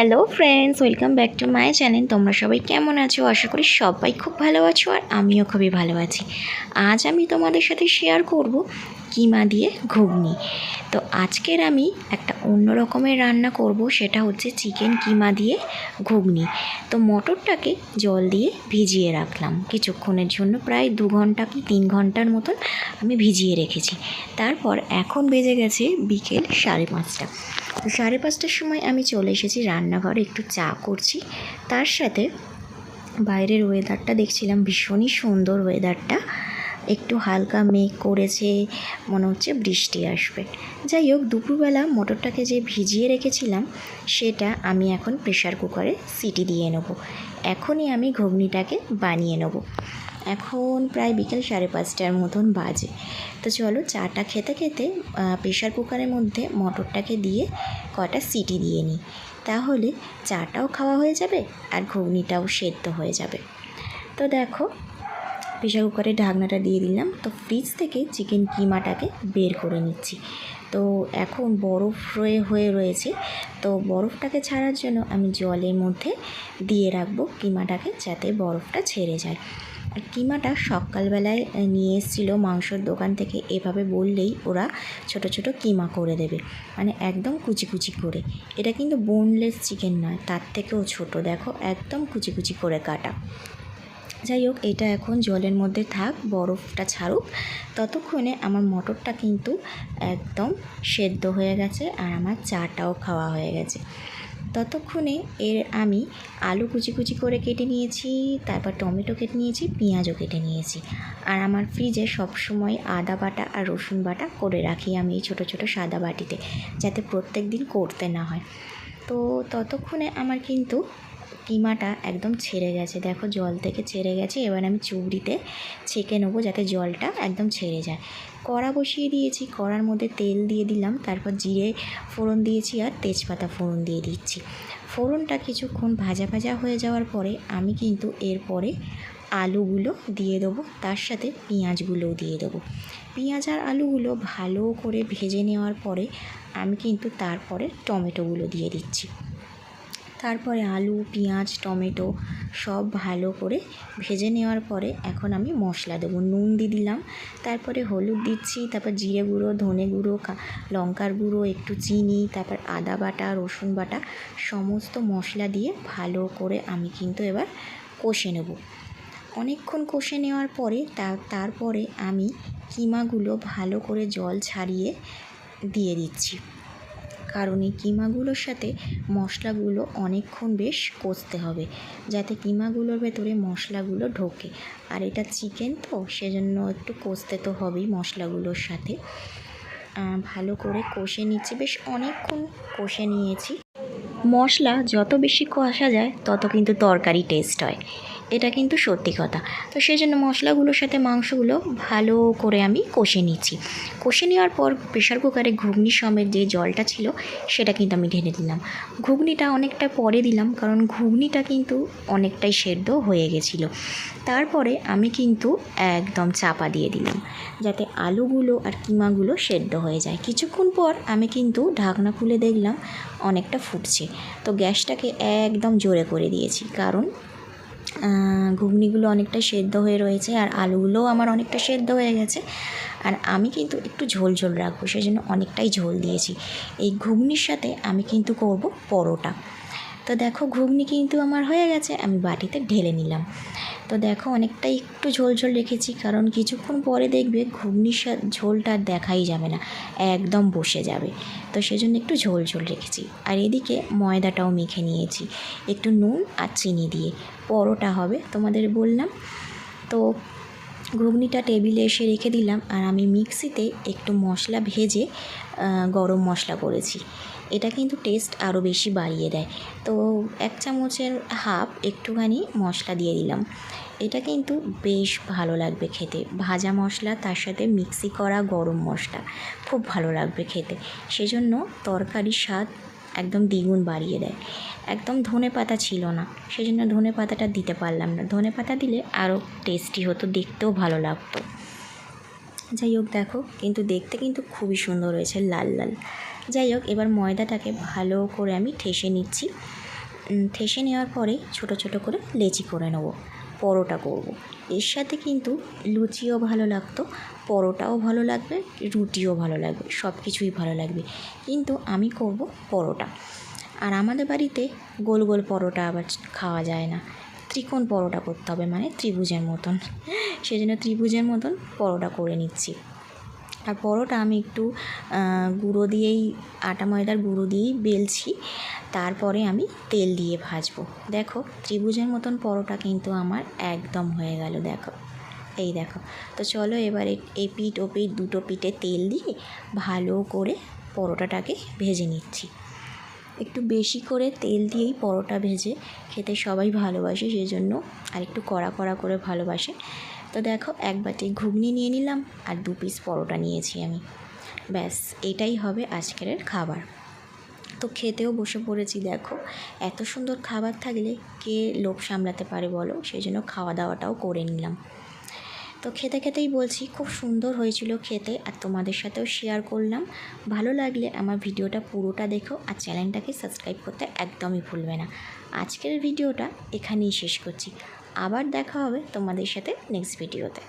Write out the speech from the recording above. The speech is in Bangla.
Hello friends, welcome back to my channel. তোমরা সবাই কেমন আছো? আশা করি সবাই খুব ভালো আছো আর আমিও খুবই ভালো আছি। আজ আমি তোমাদের সাথে শেয়ার করব কিমা দিয়ে ঘুগনি। তো আজকের আমি একটা অন্য রকমের রান্না করব, সেটা হচ্ছে চিকেন কিমা দিয়ে ঘুগনি। তো মটরটাকে জল দিয়ে ভিজিয়ে রাখলাম। কিছুক্ষণের জন্য, প্রায় দু ঘণ্টা কি তিন ঘণ্টার মতন আমি ভিজিয়ে রেখেছি। তারপর এখন বেজে গেছে বিকেল সাড়ে পাঁচটা। তো সাড়ে পাঁচটার সময় আমি চলে এসেছি রান্নাঘরে, একটু চা করছি। তার সাথে বাইরের ওয়েদারটা দেখছিলাম, ভীষণই সুন্দর ওয়েদারটা একটু হালকা মেঘ করেছে, মনে হচ্ছে বৃষ্টি আসবে। যাই হোক, দুপুরবেলা মটরটাকে যে ভিজিয়ে রেখেছিলাম, সেটা আমি এখন প্রেশার কুকারে সিটি দিয়ে নেব। এখনই আমি ঘুগনিটাকে বানিয়ে নেব। এখন প্রায় বিকেল সাড়ে পাঁচটার মতন বাজে। তো চলো চাটা খেতে খেতে প্রেশার কুকারের মধ্যে মটরটাকে দিয়ে কটা সিটি দিয়ে নিই। তাহলে চাটাও খাওয়া হয়ে যাবে আর ঘুগনিটাও সেদ্ধ হয়ে যাবে। তো দেখো প্রেশার কুকারে ঢাকনাটা দিয়ে দিলাম। তো ফ্রিজ থেকে চিকেন কিমাটাকে বের করে নিচ্ছি। তো এখন বরফ রয়ে, হয়ে রয়েছে। তো বরফটাকে ছাড়ার জন্য আমি জলের মধ্যে দিয়ে রাখব কিমাটাকে যাতে বরফটা ছেড়ে যায়। আর কিমাটা সকালবেলায় নিয়ে এসেছিল মাংসর দোকান থেকে। এভাবে বললেই ওরা ছোট ছোট কিমা করে দেবে। মানে একদম কুচি কুচি করে। এটা কিন্তু বোনলেস চিকেন নয়, তার থেকেও ছোট। দেখো, একদম কুচি কুচি করে কাটা। যাই হোক, এটা এখন জলের মধ্যে থাক, বরফটা ছাড়ুক। ততক্ষণে আমার মটরটা কিন্তু একদম সেদ্ধ হয়ে গেছে আর আমার চাটাও খাওয়া হয়ে গেছে। ততক্ষণে এর আমি আলু কুচি কুচি করে কেটে নিয়েছি, তারপর টমেটো কেটে নিয়েছি, পেঁয়াজও কেটে নিয়েছি। আর আমার ফ্রিজে সবসময় আদা বাটা আর রসুন বাটা করে রাখি আমি এই ছোটো ছোটো সাদা বাটিতে, যাতে প্রত্যেক দিন করতে না হয়। তো ততক্ষণে আমার কিন্তু কিমাটা একদম ছেড়ে গেছে। দেখো জল থেকে ছেড়ে গেছে। এবার আমি চুবড়িতে ছেঁকে নেব যাতে জলটা একদম ছেড়ে যায়। কড়া বসিয়ে দিয়েছি। কড়ার মধ্যে তেল দিয়ে দিলাম। তারপর জিরে ফোড়ন দিয়েছি আর তেজপাতা ফোড়ন দিয়ে দিচ্ছি। ফোড়নটা কিছুক্ষণ ভাজা ভাজা হয়ে যাওয়ার পরে আমি কিন্তু এরপরে আলুগুলো দিয়ে দেবো। তার সাথে পেঁয়াজগুলোও দিয়ে দেবো। পেঁয়াজ আর আলুগুলো ভালো করে ভেজে নেওয়ার পরে আমি কিন্তু তারপরে টমেটোগুলো দিয়ে দিচ্ছি। তারপরে আলু, পেঁয়াজ, টমেটো সব ভালো করে ভেজে নেওয়ার পরে এখন আমি মশলা দেবো। নুন দিয়ে দিলাম, তারপরে হলুদ দিচ্ছি, তারপর জিরে গুঁড়ো, ধনে গুঁড়ো লঙ্কার গুঁড়ো, একটু চিনি, তারপর আদা বাটা, রসুন বাটা, সমস্ত মশলা দিয়ে ভালো করে আমি কিন্তু এবার কষে নেব। অনেকক্ষণ কষে নেওয়ার পরে তারপরে আমি কিমাগুলো ভালো করে জল ছাড়িয়ে দিয়ে দিচ্ছি। কারণ এই কিমাগুলোর সাথে মশলাগুলো অনেকক্ষণ বেশ কষতে হবে, যাতে কিমাগুলোর ভেতরে মশলাগুলো ঢোকে। আর এটা চিকেন তো, সেজন্য একটু কষতে তো হবেই মশলাগুলোর সাথে। ভালো করে কষে নিচ্ছি, বেশ অনেকক্ষণ কষে নিয়েছি। মশলা যত বেশি কষা যায়, তত কিন্তু তরকারি টেস্ট হয়। এটা কিন্তু সত্যি কথা। তো সেই জন্য মশলাগুলোর সাথে মাংসগুলো ভালো করে আমি কষে নিচ্ছি। কষে নেওয়ার পর প্রেশার কুকারে ঘুগনি সমেত যে জলটা ছিল, সেটা কিন্তু আমি ঢেলে দিলাম। ঘুগনিটা অনেকটা পরে দিলাম, কারণ ঘুগনিটা কিন্তু অনেকটাই সেদ্ধ হয়ে গেছিল। তারপরে আমি কিন্তু একদম চাপা দিয়ে দিলাম, যাতে আলুগুলো আর কিমাগুলো সেদ্ধ হয়ে যায়। কিছুক্ষণ পর আমি কিন্তু ঢাকনা খুলে দেখলাম অনেকটা ফুটছে। তো গ্যাসটাকে একদম জোরে করে দিয়েছি, কারণ ঘুগনিগুলো অনেকটা সেদ্ধ হয়ে রয়েছে আর আলুগুলোও আমার অনেকটা সেদ্ধ হয়ে গেছে। আর আমি কিন্তু একটু ঝোল ঝোল রাখব সেই জন্য অনেকটাই ঝোল দিয়েছি। এই ঘুগনির সাথে আমি কিন্তু করব পরোটা। তো দেখো ঘুগনি কিন্তু আমার হয়ে গেছে, আমি বাটিতে ঢেলে নিলাম। তো দেখো অনেকটা একটু ঝোল ঝোল রেখেছি, কারণ কিছুক্ষণ পরে দেখবে ঘুগনির ঝোলটা দেখাই যাবে না, একদম বসে যাবে। তো সেজন্য একটু ঝোল ঝোল রেখেছি। আর এদিকে ময়দাটাও মেখে নিয়েছি, একটু নুন আর চিনি দিয়ে, পরোটা হবে তোমাদের বললাম। তো ঘুগনিটা টেবিলে এসে রেখে দিলাম আর আমি মিক্সিতে একটু মশলা ভেজে গরম মশলা করেছি। এটা কিন্তু টেস্ট আরও বেশি বাড়িয়ে দেয়। তো এক চামচের হাফ একটুখানি মশলা দিয়ে দিলাম। এটা কিন্তু বেশ ভালো লাগবে খেতে। ভাজা মশলা, তার সাথে মিক্সি করা গরম মশলা খুব ভালো লাগবে খেতে। সেজন্য তরকারির স্বাদ একদম দ্বিগুণ বাড়িয়ে দেয়। একদম ধনে পাতা ছিল না সেই জন্য ধনে পাতাটা দিতে পারলাম না। ধনে পাতা দিলে আরও টেস্টি হতো, দেখতেও ভালো লাগতো। যাই হোক, দেখো, কিন্তু দেখতে কিন্তু খুবই সুন্দর হয়েছে, লাল লাল। যাই হোক, এবার ময়দাটাকে ভালো করে আমি ঠেসে নিচ্ছি। ঠেসে নেওয়ার পরে ছোট ছোট করে লেচি করে নেব। পরোটা করব। এর সাথে কিন্তু লুচিও ভালো লাগতো, পরোটাও ভালো লাগবে, রুটিও ভালো লাগবে সব কিছুই ভালো লাগবে। কিন্তু আমি করব পরোটা। আর আমাদের বাড়িতে গোল গোল পরোটা আবার খাওয়া যায় না। ত্রিকোণ পরোটা করতে হবে মানে ত্রিভুজের মতন। সেজন্য ত্রিভুজের মতন পরোটা করে নিচ্ছি। আর পরোটা আমি একটু গুঁড়ো দিয়েই, আটা ময়দার গুঁড়ো দিয়েই বেলছি। তারপরে আমি তেল দিয়ে ভাজবো। দেখো, ত্রিভুজের মতন পরোটা কিন্তু আমার একদম হয়ে গেল, দেখো। এই দেখো, তো চলো এবারে এই পিঠ ও পিঠ দুটো পিঠে তেল দিয়ে ভালো করে পরোটাটাকে ভেজে নিচ্ছি। একটু বেশি করে তেল দিয়েই পরোটা ভেজে খেতে সবাই ভালোবাসে সেই জন্য আর একটু কড়া কড়া করে ভালোবাসে। তো দেখো, এক বাটি ঘুগনি নিয়ে নিলাম আর দু পিস পরোটা নিয়েছি আমি। ব্যাস, এটাই হবে আজকের খাবার। তো খেতেও বসে পড়েছি, দেখো। এত সুন্দর খাবার থাকলে কে লোভ সামলাতে পারে বলো? সেই জন্য খাওয়া দাওয়াটাও করে নিলাম। তো খেতে খেতেই বলছি, খুব সুন্দর হয়েছিল খেতে আর তোমাদের সাথেও শেয়ার করলাম। ভালো লাগলে আমার ভিডিওটা পুরোটা দেখো আর চ্যানেলটাকে সাবস্ক্রাইব করতে একদমই ভুলবে না। আজকের ভিডিওটা এখানেই শেষ করছি। আবার দেখা হবে তোমাদের সাথে নেক্সট ভিডিওতে